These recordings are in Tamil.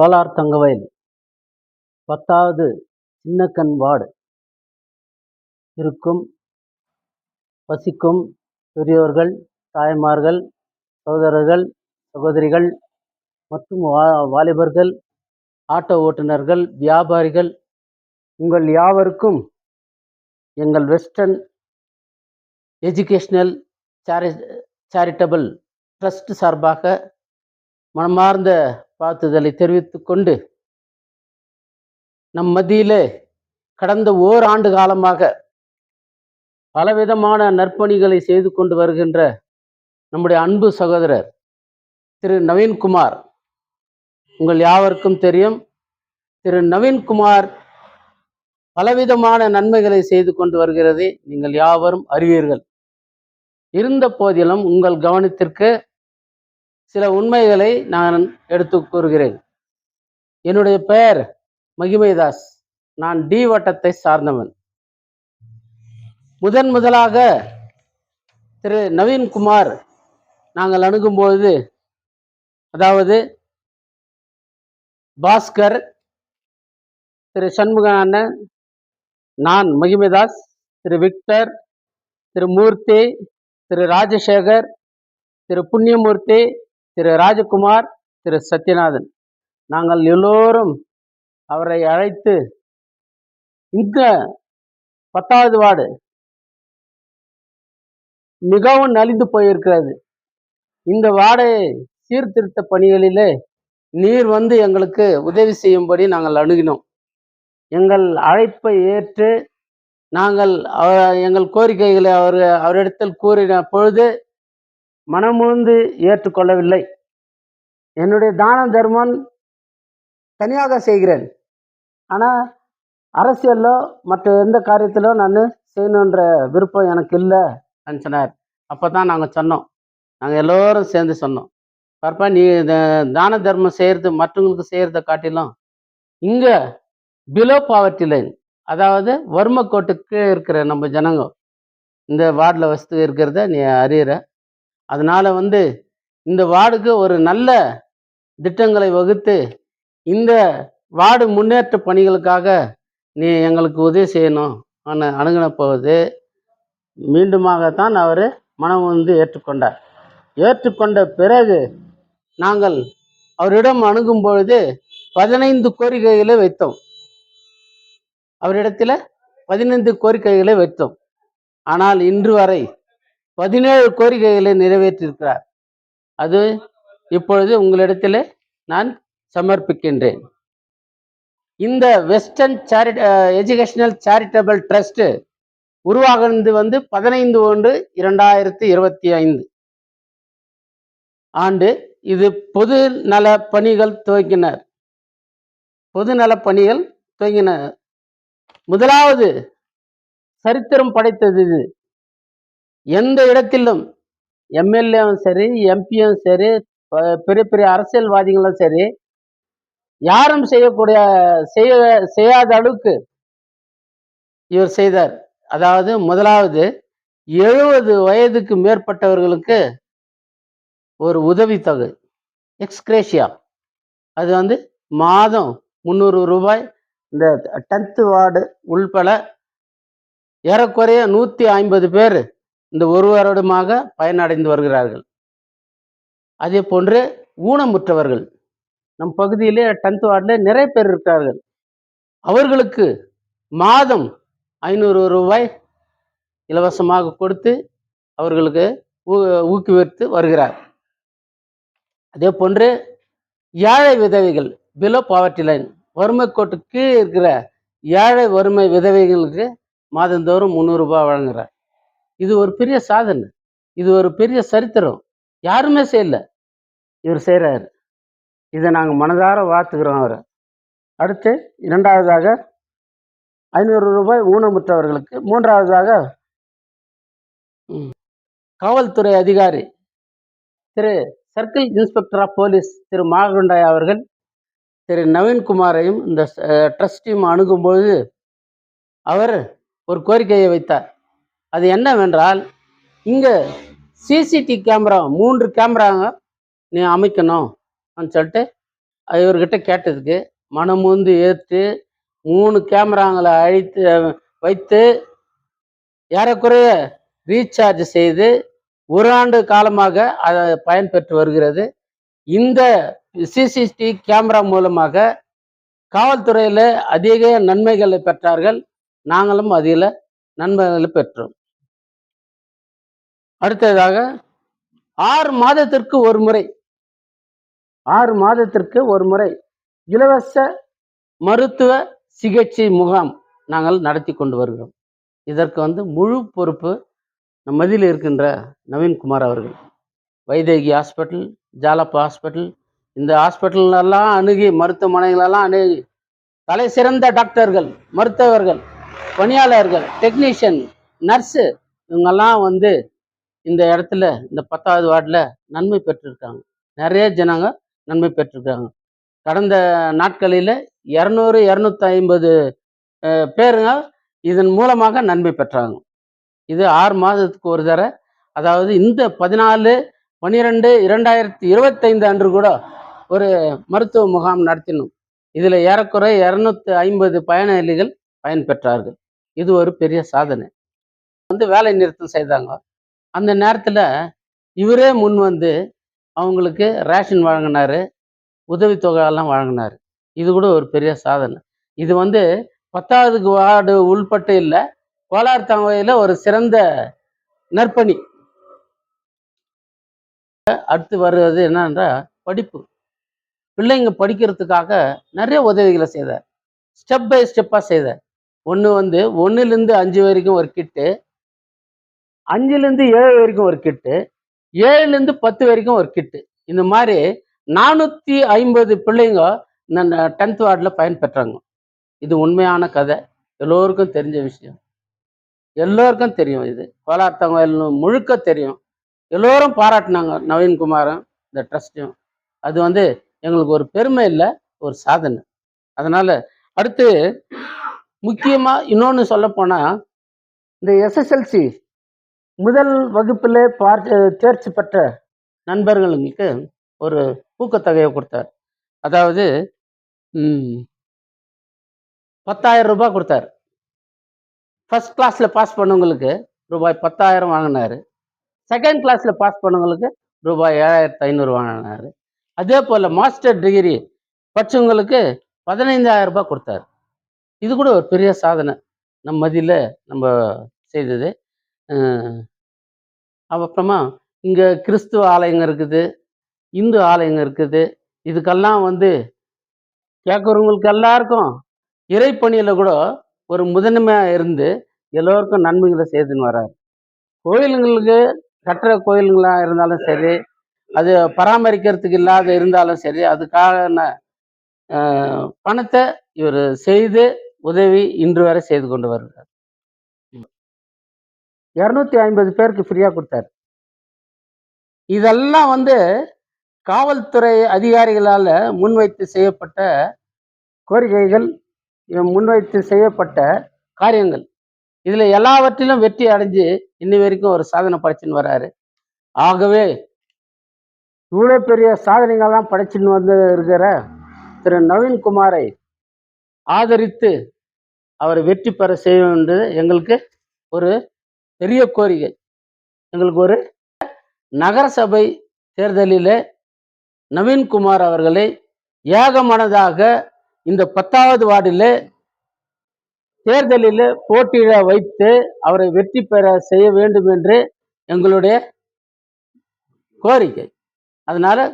கோலார் தங்கவயல். பத்தாவது சின்னக்கண் வார்டு இருக்கும். வசிக்கும் பெரியோர்கள் தாய்மார்கள் சகோதரர்கள் சகோதரிகள் மற்றும் வா வாலிபர்கள் ஆட்டோ ஓட்டுநர்கள் வியாபாரிகள் உங்கள் யாவருக்கும் எங்கள் western educational chari charitable trust சார்பாக மனமார்ந்த வாழ்த்துதலை தெரிவித்து கொண்டு நம் மத்தியிலே கடந்த ஓராண்டு காலமாக பலவிதமான நற்பணிகளை செய்து கொண்டு வருகின்ற நம்முடைய அன்பு சகோதரர் திரு நவீன்குமார். உங்கள் யாவருக்கும் தெரியும் திரு நவீன்குமார் பலவிதமான நன்மைகளை செய்து கொண்டு வருகிறதை நீங்கள் யாவரும் அறிவீர்கள். இருந்த போதிலும் உங்கள் கவனத்திற்கு சில உண்மைகளை நான் எடுத்து கூறுகிறேன். என்னுடைய பெயர் மகிமைதாஸ். நான் டி வட்டத்தை சார்ந்தவன். முதன் முதலாக திரு நவீன்குமார் நாங்கள் அணுகும்பொழுது அதாவது பாஸ்கர் திரு சண்முக அண்ணன் நான் மகிமைதாஸ் திரு விக்டர் திரு மூர்த்தி திரு ராஜசேகர் திரு புண்ணியமூர்த்தி திரு ராஜகுமார் திரு சத்யநாதன். நாங்கள் எல்லோரும் அவரை அழைத்து இந்த பத்தாவது வார்டு மிகவும் நலிந்து போயிருக்கிறது. இந்த வார்டை சீர்திருத்த பணிகளிலே நீர் வந்து எங்களுக்கு உதவி செய்யும்படி நாங்கள் அணுகினோம். எங்கள் அழைப்பை ஏற்று நாங்கள் அவ- எங்கள் கோரிக்கைகளை அவர் அவரிடத்தில் கூறின பொழுது மனமுந்து ஏற்றுக்கொள்ளவில்லை. என்னுடைய தான தர்மம் தனியாக செய்கிறேன். ஆனால் அரசியலோ மற்ற எந்த காரியத்திலோ நான் செய்யணுன்ற விருப்பம் எனக்கு இல்லை சொன்னார். அப்போ தான் நாங்கள் சொன்னோம். நாங்கள் எல்லோரும் சேர்ந்து சொன்னோம். பார்ப்பா நீ இந்த தான தர்மம் செய்கிறது மற்றவங்களுக்கு செய்கிறத காட்டிலும் இங்கே பிலோ பாவர்ட்டி லைன் அதாவது வறுமை கோட்டுக்கு இருக்கிற நம்ம ஜனங்க இந்த வார்டில் வசதி இருக்கிறத நீ அறியிற. அதனால் வந்து இந்த வார்டுக்கு ஒரு நல்ல திட்டங்களை வகுத்து இந்த வார்டு முன்னேற்ற பணிகளுக்காக நீ எங்களுக்கு உதவி செய்யணும் அனு அணுகின போது மீண்டுமாகத்தான் அவர் மனம் வந்து ஏற்றுக்கொண்டார். ஏற்றுக்கொண்ட பிறகு நாங்கள் அவரிடம் அணுகும் பொழுது பதினைந்து கோரிக்கைகளை வைத்தோம். அவரிடத்தில் பதினைந்து கோரிக்கைகளை வைத்தோம். ஆனால் இன்று வரை பதினேழு கோரிக்கைகளை நிறைவேற்றியிருக்கிறார். அது இப்பொழுது உங்களிடத்தில் நான் சமர்ப்பிக்கின்றேன். இந்த வெஸ்டர்ன் சேரி எஜுகேஷனல் சேரிட்டபிள் ட்ரஸ்ட் உருவாகிறது வந்து பதினைந்து ஒன்று இரண்டாயிரத்தி இருபத்தி ஐந்து. ஆண்டு இது பொது நல பணிகள் துவங்கினர். பொது நல பணிகள் துவங்கினர் முதலாவது சரித்திரம் படைத்தது இது. எந்த இடத்திலும் எம்எல்ஏவும் சரி எம்பியும் சரி பெரிய பெரிய அரசியல்வாதிகளும் சரி யாரும் செய்யக்கூடிய செய்ய செய்யாத அளவுக்கு இவர் செய்தார். அதாவது முதலாவது எழுபது வயதுக்கு மேற்பட்டவர்களுக்கு ஒரு உதவித்தொகை எக்ஸ்கிரேஷியா. அது வந்து மாதம் முந்நூறு ரூபாய் இந்த டென்த்து வார்டு உள்பட ஏறக்குறைய நூற்றி ஐம்பது பேர் இந்த ஒரு வருடமாக பயனடைந்து வருகிறார்கள். அதே போன்று ஊனமுற்றவர்கள் நம் பகுதியிலே டென்த் வார்டில் நிறைய பேர் இருக்கிறார்கள். அவர்களுக்கு மாதம் ஐநூறு ரூபாய் இலவசமாக கொடுத்து அவர்களுக்கு ஊ- ஊக்குவித்து வருகிறார். அதே போன்று ஏழை விதவைகள் பிலோ பாவர்ட்டி லைன் வறுமை கோட்டு கீழே இருக்கிற ஏழை வறுமை விதவைகளுக்கு மாதந்தோறும் முந்நூறு வழங்குகிறார். இது ஒரு பெரிய சாதனை. இது ஒரு பெரிய சரித்திரம். யாருமே செய்யல. இவர் செய்கிறாரு இதை நாங்கள் மனதார வாத்துக்கிறோம் அவரை. அடுத்து இரண்டாவதாக ஐநூறு ரூபாய் ஊனமுற்றவர்களுக்கு மூன்றாவதாக ம், காவல்துறை அதிகாரி Thiru circle inspector of police Thiru Makandai அவர்கள் திரு நவீன்குமாரையும் இந்த ட்ரஸ்டியும் அணுகும்போது அவர் ஒரு கோரிக்கையை வைத்தார். அது என்னவென்றால் இங்கே சிசிடி கேமரா மூன்று கேமராங்க நீ அமைக்கணும் சொல்லிட்டு இவர்கிட்ட கேட்டதுக்கு மனமுந்து ஏற்று மூணு கேமராங்களை அழித்து வைத்து ஏறக்குறைய ரீசார்ஜ் செய்து ஒரு ஆண்டு காலமாக அதை பயன்பெற்று வருகிறது. இந்த சிசிடிவி கேமரா மூலமாக காவல்துறையில் அதிக நன்மைகளை பெற்றார்கள். நாங்களும் அதில் நன்மைகளை பெற்றோம். அடுத்ததாக ஆறு மாதத்திற்கு ஒரு முறை ஆறு மாதத்திற்கு ஒரு முறை இலவச மருத்துவ சிகிச்சை முகாம் நாங்கள் நடத்தி கொண்டு வருகிறோம். இதற்கு வந்து முழு பொறுப்பு நம் மதியில் இருக்கின்ற நவீன்குமார் அவர்கள். வைதேகி ஹாஸ்பிட்டல் ஜாலப்பா ஹாஸ்பிட்டல் இந்த ஹாஸ்பிட்டல்லாம் அணுகி மருத்துவமனைகளெல்லாம் அணுகி தலை சிறந்த டாக்டர்கள் மருத்துவர்கள் பணியாளர்கள் டெக்னீஷியன் நர்ஸு இவங்கெல்லாம் வந்து இந்த இடத்துல இந்த பத்தாவது வார்டில் நன்மை பெற்றிருக்காங்க. நிறைய ஜனங்க நன்மை பெற்றிருக்காங்க. கடந்த நாட்களில் இரநூறு இரநூத்தி ஐம்பது பேருங்க இதன் மூலமாக நன்மை பெற்றாங்க. இது ஆறு மாதத்துக்கு ஒரு தடவை அதாவது இந்த பதினாலு பன்னிரெண்டு இரண்டாயிரத்தி இருபத்தைந்து அன்று கூட ஒரு மருத்துவ முகாம் நடத்தினோம். இதில் ஏறக்குறை இரநூத்தி ஐம்பது பயனாளிகள் பயன்பெற்றார்கள். இது ஒரு பெரிய சாதனை. வந்து வேலை நிறுத்தம் செய்தாங்க. அந்த நேரத்தில் இவரே முன் வந்து அவங்களுக்கு ரேஷன் வழங்கினாரு உதவித்தொகையெல்லாம் வழங்கினார் இது கூட ஒரு பெரிய சாதனை. இது வந்து பத்தாவது வார்டு உள்பட்டு இல்லை கோலார் தங்கவையில் ஒரு சிறந்த நற்பணி. அடுத்து வருவது என்னன்றா படிப்பு. பிள்ளைங்க படிக்கிறதுக்காக நிறைய உதவிகளை செய்தார். ஸ்டெப் பை ஸ்டெப்பாக செய்தார். ஒன்று வந்து ஒன்றுலேருந்து அஞ்சு வரைக்கும் ஒரு கிட்டு அஞ்சுலேருந்து ஏழு வரைக்கும் ஒரு கிட்டு ஏழுலேருந்து பத்து வரைக்கும் ஒரு கிட்டு இந்த மாதிரி நானூற்றி ஐம்பது பிள்ளைங்க இந்த டென்த் வார்டில் பயன்பெற்றாங்க இது உண்மையான கதை. எல்லோருக்கும் தெரிஞ்ச விஷயம். எல்லோருக்கும் தெரியும் இது. கோலார்த்தவங்க முழுக்க தெரியும். எல்லோரும் பாராட்டினாங்க நவீன்குமாரும் இந்த ட்ரஸ்ட்டையும் அது வந்து எங்களுக்கு ஒரு பெருமை இல்லை ஒரு சாதனை. அதனால் அடுத்து முக்கியமாக இன்னொன்று சொல்லப்போனால் இந்த எஸ்எஸ்எல்சி முதல் வகுப்பில் பார்த்து தேர்ச்சி பெற்ற நண்பர்களுக்கு ஒரு ஊக்கத்தொகையை கொடுத்தார். அதாவது பத்தாயிரம் ரூபாய் கொடுத்தார். ஃபர்ஸ்ட் கிளாஸில் பாஸ் பண்ணவங்களுக்கு ரூபாய் பத்தாயிரம் வாங்கினார். செகண்ட் கிளாஸில் பாஸ் பண்ணவங்களுக்கு ரூபாய் ஏழாயிரத்து ஐநூறு வாங்கினாரு. அதே போல் மாஸ்டர் டிகிரி படித்தவங்களுக்கு பதினைந்தாயிரம் ரூபாய் கொடுத்தாரு. இது கூட ஒரு பெரிய சாதனை. நம்ம மதியில் நம்ம செய்தது. அப்புறமா இங்கே கிறிஸ்துவ ஆலயங்க இருக்குது இந்து ஆலயங்க இருக்குது. இதுக்கெல்லாம் வந்து கேட்குறவங்களுக்கு எல்லாருக்கும் இறைப்பணியில் கூட ஒரு முதன்மையாக இருந்து எல்லோருக்கும் நன்மைகளை செய்துன்னு வர்றாரு. கோயிலுங்களுக்கு கட்டுற கோயிலுங்களாக இருந்தாலும் சரி அது பராமரிக்கிறதுக்கு இல்லாத இருந்தாலும் சரி அதுக்கான பணத்தை இவர் செய்து உதவி இன்று வரை செய்து கொண்டு வருகிறார் இரநூத்தி ஐம்பது பேருக்கு ஃப்ரீயாக கொடுத்தார். இதெல்லாம் வந்து காவல்துறை அதிகாரிகளால் முன்வைத்து செய்யப்பட்ட கோரிக்கைகள் முன்வைத்து செய்யப்பட்ட காரியங்கள். இதில் எல்லாவற்றிலும் வெற்றி அடைஞ்சு இன்னி வரைக்கும் ஒரு சாதனை படைச்சின்னு வர்றாரு ஆகவே இவ்வளோ பெரிய சாதனைகள்லாம் படைச்சின்னு வந்து இருக்கிற திரு நவீன்குமாரை ஆதரித்து அவரை வெற்றி பெற செய்ய வேண்டியது எங்களுக்கு ஒரு பெரிய கோரிக்கை. எங்களுக்கு ஒரு நகரசபை தேர்தலில் நவீன்குமார் அவர்களை ஏகமனதாக இந்த பத்தாவது வார்டில் தேர்தலில் போட்டியிட வைத்து அவரை வெற்றி பெற செய்ய வேண்டும் என்று எங்களுடைய கோரிக்கை. அதனால்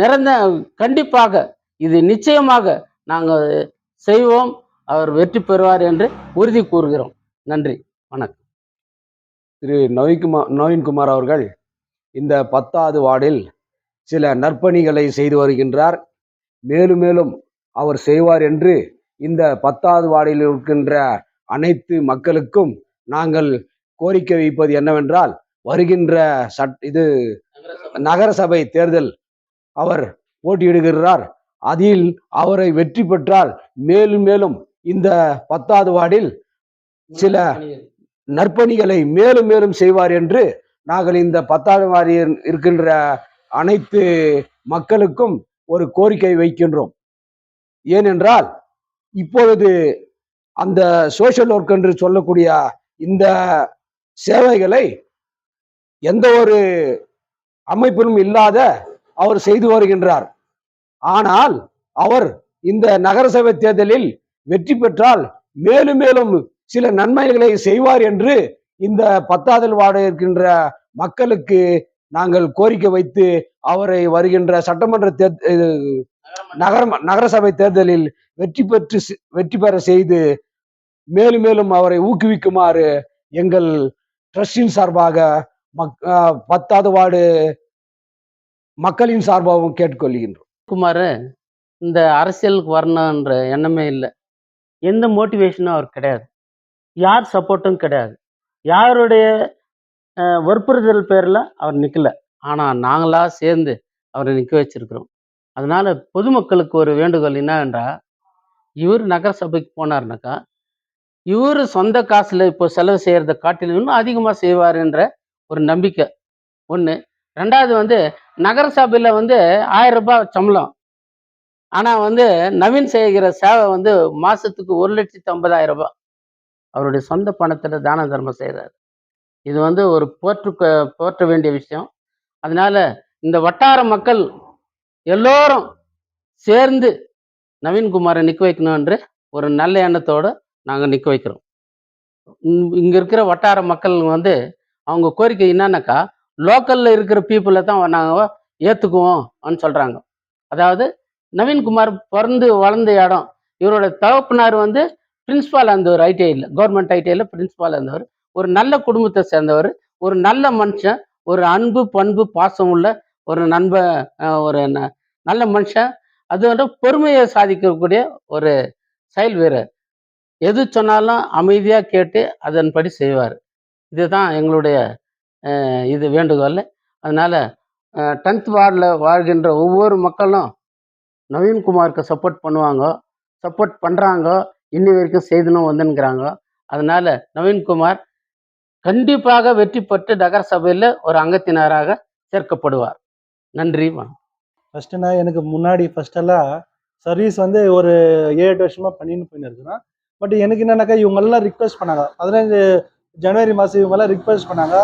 நிறந்த கண்டிப்பாக இது நிச்சயமாக நாங்கள் செய்வோம். அவர் வெற்றி பெறுவார் என்று உறுதி கூறுகிறோம். நன்றி. வணக்கம். திரு நவீன்குமார் நவீன்குமார் அவர்கள் இந்த பத்தாவது வார்டில் சில நற்பணிகளை செய்து வருகின்றார். மேலும் மேலும் அவர் செய்வார் என்று இந்த பத்தாவது வார்டில் இருக்கின்ற அனைத்து மக்களுக்கும் நாங்கள் கோரிக்கை வைப்பது என்னவென்றால் வருகின்ற சட் இது நகரசபை தேர்தல் அவர் போட்டியிடுகிறார். அதில் அவரை வெற்றி பெற்றால் மேலும் மேலும் இந்த பத்தாவது வார்டில் சில நற்பணிகளை மேலும் மேலும் செய்வார் என்று நாங்கள் இந்த பத்தாவது வாரியில் இருக்கின்ற அனைத்து மக்களுக்கும் ஒரு கோரிக்கை வைக்கின்றோம். ஏனென்றால் இப்பொழுது அந்த சோஷியல் ஒர்க் என்று சொல்லக்கூடிய இந்த சேவைகளை எந்த ஒரு அமைப்பிலும் இல்லாத அவர் செய்து வருகின்றார். ஆனால் அவர் இந்த நகரசபை தேர்தலில் வெற்றி பெற்றால் மேலும் மேலும் சில நன்மைகளை செய்வார் என்று இந்த பத்தாதல் வார்டு இருக்கின்ற மக்களுக்கு நாங்கள் கோரிக்கை வைத்து அவரை வருகின்ற சட்டமன்ற தேர் இது நகர நகரசபை தேர்தலில் வெற்றி பெற்று வெற்றி பெற செய்து மேலும் மேலும் அவரை ஊக்குவிக்குமாறு எங்கள் ட்ரஸ்டின் சார்பாக மக் பத்தாவது வார்டு மக்களின் சார்பாகவும் கேட்டுக்கொள்கின்றோம். குமார் இந்த அரசியலுக்கு வரணுன்ற எண்ணமே இல்லை. எந்த மோட்டிவேஷனும் அவர் கிடையாது. யார் சப்போர்ட்டும் கிடையாது. யாருடைய வற்புறுத்தல் பேரில் அவர் நிற்கல ஆனால் நாங்களாக சேர்ந்து அவரை நிற்க வச்சிருக்கிறோம். அதனால் பொதுமக்களுக்கு ஒரு வேண்டுகோள் என்னன்றா இவர் நகரசபைக்கு போனார்னாக்கா இவர் சொந்த காசில் இப்போ செலவு செய்கிறத காட்டிலும் இன்னும் அதிகமாக செய்வாருன்ற ஒரு நம்பிக்கை. ஒன்று ரெண்டாவது வந்து நகரசபையில் வந்து ஆயிரம் ரூபாய் சம்பளம். ஆனால் வந்து நவீன் செய்கிற சேவை வந்து மாதத்துக்கு ஒரு லட்சத்தி ஐம்பதாயிரம் ரூபாய். அவருடைய சொந்த பணத்தில் தான தர்மம் செய்கிறார் இது வந்து ஒரு போற்று போற்ற வேண்டிய விஷயம். அதனால இந்த வட்டார மக்கள் எல்லோரும் சேர்ந்து நவீன்குமாரை நிற்க வைக்கணுன்ற ஒரு நல்ல எண்ணத்தோடு நாங்கள் நிற்க வைக்கிறோம். இங்கே இருக்கிற வட்டார மக்கள் வந்து அவங்க கோரிக்கை என்னன்னாக்கா லோக்கலில் இருக்கிற பீப்புளை தான் நாங்கள் ஏற்றுக்குவோம்னு சொல்கிறாங்க அதாவது நவீன்குமார் பிறந்து வளர்ந்த இடம் இவரோட தகப்பனார் வந்து பிரின்ஸ்பால் இருந்தவர் ஐடிஐயில் கவர்மெண்ட் ஐடிஐயில் பிரின்ஸ்பால் இருந்தவர் ஒரு நல்ல குடும்பத்தை சேர்ந்தவர். ஒரு நல்ல மனுஷன் ஒரு அன்பு பண்பு பாசம் உள்ள ஒரு நண்ப ஒரு ந- நல்ல மனுஷன். அது வந்து பொறுமையை சாதிக்கக்கூடிய ஒரு செயல் வீரர். எது சொன்னாலும் அமைதியாக கேட்டு அதன்படி செய்வார். இதுதான் எங்களுடைய இது வேண்டுகோள். அதனால் டென்த் வார்டில் வாழ்கின்ற ஒவ்வொரு மக்களும் நவீன்குமாருக்கு சப்போர்ட் பண்ணுவாங்க. சப்போர்ட் பண்ணுறாங்க இன்னி வரைக்கும் செய்தனும் வந்துங்கிறாங்க அதனால நவீன்குமார் கண்டிப்பாக வெற்றி பெற்று நகர சபையில் ஒரு அங்கத்தினராக சேர்க்கப்படுவார். நன்றி வணக்கம். நான் எனக்கு முன்னாடி ஃபஸ்ட்டெல்லாம் சர்வீஸ் வந்து ஒரு ஏழு எட்டு வருஷமாக பண்ணின்னு போயின்னு இருக்கிறேன் பட் எனக்கு என்னன்னாக்கா இவங்கெல்லாம் ரிக்வெஸ்ட் பண்ணாங்க. பதினஞ்சு ஜனவரி மாதம் இவங்கெல்லாம் ரிக்வெஸ்ட் பண்ணாங்க.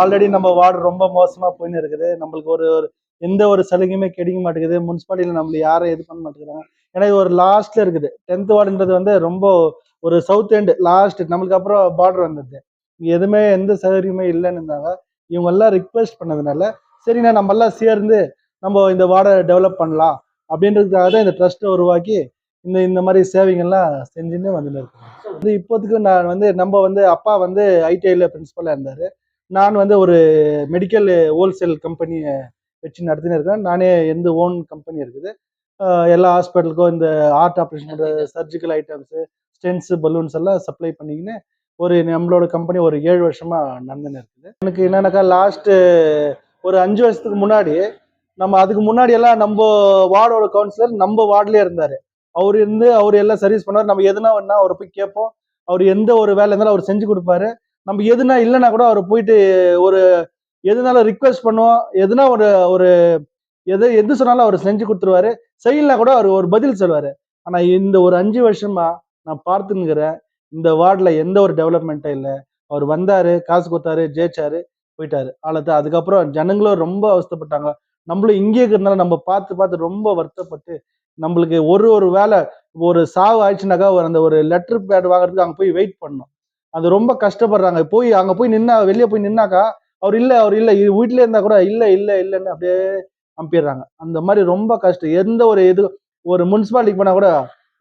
ஆல்ரெடி நம்ம வார்டு ரொம்ப மோசமாக போயின்னு இருக்குது. நம்மளுக்கு ஒரு ஒரு எந்த ஒரு சலுகையுமே கிடைக்க மாட்டேங்குது. முனிசிபாலிட்டியில் நம்மளை யாரும் இது பண்ண மாட்டேங்கிறாங்க. ஏன்னா இது ஒரு லாஸ்ட்டில் இருக்குது. டென்த் வார்டுன்றது வந்து ரொம்ப ஒரு சவுத் எண்டு லாஸ்ட் நம்மளுக்கு அப்புறம் பார்டர் வந்தது. எதுவுமே எந்த சௌகரியமே இல்லைன்னு இருந்தாங்க. இவங்கெல்லாம் ரிக்வெஸ்ட் பண்ணதுனால சரிண்ணா நம்மெல்லாம் சேர்ந்து நம்ம இந்த வார்டை டெவலப் பண்ணலாம். அப்படின்றதுக்காக தான் இந்த ட்ரஸ்ட்டை உருவாக்கி இந்த இந்த மாதிரி சேவைங்கள்லாம் செஞ்சுன்னு வந்துன்னு இருக்கோம். வந்து இப்போதைக்கு நான் வந்து நம்ம வந்து அப்பா வந்து ஐடிஐயில் பிரின்சிபலாக இருந்தார். நான் வந்து ஒரு மெடிக்கல் ஹோல்சேல் கம்பெனியை வச்சு நடத்தின்னு இருக்கேன். நானே எந்த ஓன் கம்பெனி இருக்குது. எல்லா ஹாஸ்பிட்டலுக்கும் இந்த heart operation surgical items stents balloons எல்லாம் சப்ளை பண்ணிக்கின்னு ஒரு நம்மளோட கம்பெனி ஒரு ஏழு வருஷமா நடந்துன்னு இருக்குது. எனக்கு என்னன்னாக்கா லாஸ்ட்டு ஒரு அஞ்சு வருஷத்துக்கு முன்னாடி நம்ம அதுக்கு முன்னாடி எல்லாம் நம்ம வார்டோட கவுன்சிலர் நம்ம வார்டுலயே இருந்தாரு. அவர் இருந்து அவர் எல்லாம் சர்வீஸ் பண்ணுவார். நம்ம எதுனா வேணா அவரை போய் கேட்போம். அவர் எந்த ஒரு வேலை இருந்தாலும் அவர் செஞ்சு கொடுப்பாரு. நம்ம எதுனா இல்லைன்னா கூட அவர் போயிட்டு ஒரு எதுனாலும் ரிக்வெஸ்ட் பண்ணுவோம். எதுனா ஒரு ஒரு எது எது சொன்னாலும் அவர் செஞ்சு கொடுத்துருவாரு. செய்யலாம் கூட அவர் ஒரு பதில் சொல்லுவாரு. ஆனா இந்த ஒரு அஞ்சு வருஷமா நான் பார்த்துங்கிறேன் இந்த வார்டில் எந்த ஒரு டெவலப்மெண்ட்டும் இல்லை. அவர் வந்தாரு காசு கொடுத்தாரு ஜெயிச்சாரு போயிட்டாரு. அவ்வளோது அதுக்கப்புறம் ஜனங்களும் ரொம்ப அவஸ்தைப்பட்டாங்க. நம்மளும் இங்கே இருக்கிறதுனால நம்ம பார்த்து பார்த்து ரொம்ப வருத்தப்பட்டு நம்மளுக்கு ஒரு ஒரு வேலை ஒரு சாவு ஆயிடுச்சுனாக்கா ஒரு அந்த ஒரு லெட்டர் பேட் வாங்குறதுக்கு அங்கே போய் வெயிட் பண்ணோம் அது ரொம்ப கஷ்டப்படுறாங்க. போய் அங்கே போய் நின்னா வெளியே போய் நின்னாக்கா அவர் இல்லை அவர் இல்லை வீட்டிலே இருந்தா கூட இல்லை இல்லை இல்லைன்னு அப்படியே அனுப்பிடுறாங்க அந்த மாதிரி ரொம்ப கஷ்டம். எந்த ஒரு இது ஒரு முனிசிபாலிட்டி போனால் கூட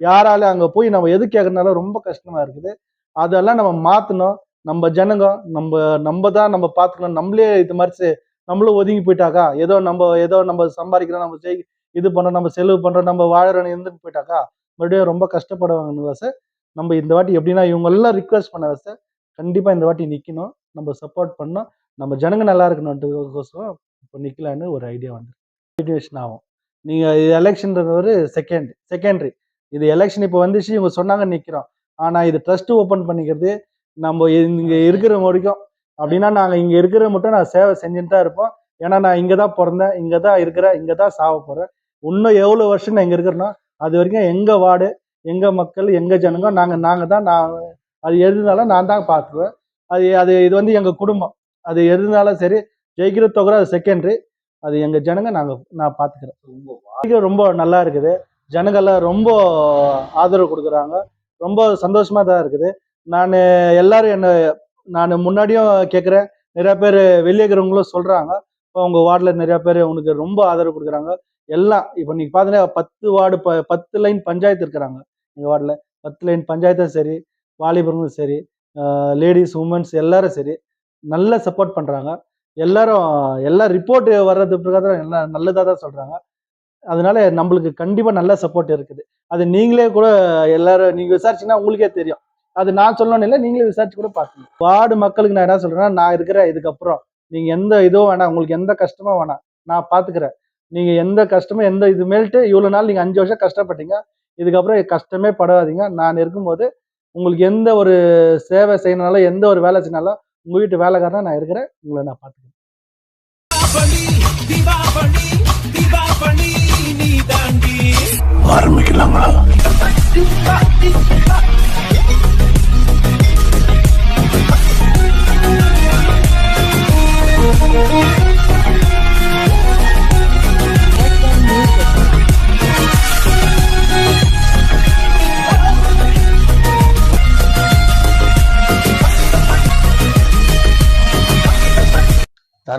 யாராலும் அங்கே போய் நம்ம எது கேட்கறதுனால ரொம்ப கஷ்டமா இருக்குது. அதெல்லாம் நம்ம மாற்றணும் நம்ம ஜனங்க நம்ம நம்ம தான் நம்ம பார்த்துக்கணும் நம்மளே இது மாதிரி நம்மளும் ஒதுங்கி போயிட்டாக்கா? ஏதோ நம்ம ஏதோ நம்ம சம்பாதிக்கிறோம் நம்ம செய் இது பண்ணுறோம் நம்ம செலவு பண்ணுறோம் நம்ம வாழறோம் இருந்துட்டு போயிட்டாக்கா? மறுபடியும் ரொம்ப கஷ்டப்படுவாங்க வசை. நம்ம இந்த வாட்டி எப்படின்னா இவங்க எல்லாம் ரிக்வெஸ்ட் பண்ண வசை. கண்டிப்பாக இந்த வாட்டி நிற்கணும் நம்ம சப்போர்ட் பண்ணோம் நம்ம ஜனங்க நல்லா இருக்கணுன்றதுக்கோசரம் இப்போ நிற்கலான்னு ஒரு ஐடியா வந்து மோட்டிவேஷன் ஆகும். நீங்க எலெக்ஷன்ன்றது ஒரு செகண்ட் செகண்டரி இது எலெக்ஷன் இப்போ வந்துச்சு இவங்க சொன்னாங்க நிக்கிறோம். ஆனா இது ட்ரஸ்ட் ஓபன் பண்ணிக்கிறது நம்ம இங்க இருக்கிற வரைக்கும். அப்படின்னா நாங்க இங்க இருக்கிற மட்டும் நான் சேவை செஞ்சுட்டு தான் இருப்போம். ஏன்னா நான் இங்கே தான் பிறந்தேன் இங்கே தான் இருக்கிறேன் இங்கே தான் சாவ போகிறேன் இன்னும் எவ்வளோ வருஷம் நான் இங்கே இருக்கிறேனோ அது வரைக்கும் எங்கள் வார்டு எங்கள் மக்கள் எங்கள் ஜனங்க நாங்கள் நாங்கள் தான் நான் அது எதுனாலும் நான் தான் பார்த்துக்குவேன். அது அது இது வந்து எங்கள் குடும்பம். அது எதுனாலும் சரி ஜெயிக்கிற தொகை அது செகண்டரி அது எங்கள் ஜனங்க நாங்கள் நான் பார்த்துக்கிறேன் ரொம்ப நல்லா இருக்குது. ஜனங்கள்லாம் ரொம்ப ஆதரவு கொடுக்குறாங்க. ரொம்ப சந்தோஷமா தான் இருக்குது. நான் எல்லாரும் என்ன நான் முன்னாடியும் கேட்குறேன் நிறைய பேர் வெளியே இருக்கிறவங்களும் சொல்றாங்க. இப்போ உங்க வார்டில் நிறைய பேர் உனக்கு ரொம்ப ஆதரவு கொடுக்குறாங்க. எல்லாம் இப்போ நீங்க பார்த்தீங்கன்னா பத்து வார்டு ப பத்து லைன் பஞ்சாயத்து இருக்கிறாங்க எங்கள் வார்டில். பத்து லைன் பஞ்சாயத்தும் சரி வாலிபர்களும் சரி லேடிஸ் உமன்ஸ் எல்லாரும் சரி நல்ல சப்போர்ட் பண்ணுறாங்க எல்லாரும் எல்லா ரிப்போர்ட் வர்றது பிரகாரம் எல்லாம் நல்லதாக தான் சொல்கிறாங்க அதனால நம்மளுக்கு கண்டிப்பாக நல்ல சப்போர்ட் இருக்குது. அது நீங்களே கூட எல்லாரும் நீங்கள் விசாரிச்சீங்கன்னா உங்களுக்கே தெரியும். அது நான் சொல்லணும் இல்லை நீங்களே விசாரிச்சு கூட பார்த்துங்க வார்டு மக்களுக்கு நான் என்ன சொல்றேன்னா நான் இருக்கிறேன் இதுக்கப்புறம். நீங்க எந்த இதுவும் வேணாம் உங்களுக்கு எந்த கஷ்டமும் வேணாம். நான் பாத்துக்கிறேன் நீங்க எந்த கஷ்டமும் எந்த இது மேல்ட்டு இவ்வளவு நாள் நீங்க அஞ்சு வருஷம் கஷ்டப்பட்டீங்க. இதுக்கப்புறம் கஷ்டமே படாதீங்க. நான் இருக்கும்போது உங்களுக்கு எந்த ஒரு சேவை செய்யணுனாலும் எந்த ஒரு வேலை செய்யணாலும் உங்க வீட்டு வேலைக்காரனா நான் இருக்கிறேன் உங்களை நான் பார்த்துக்கிறேன்.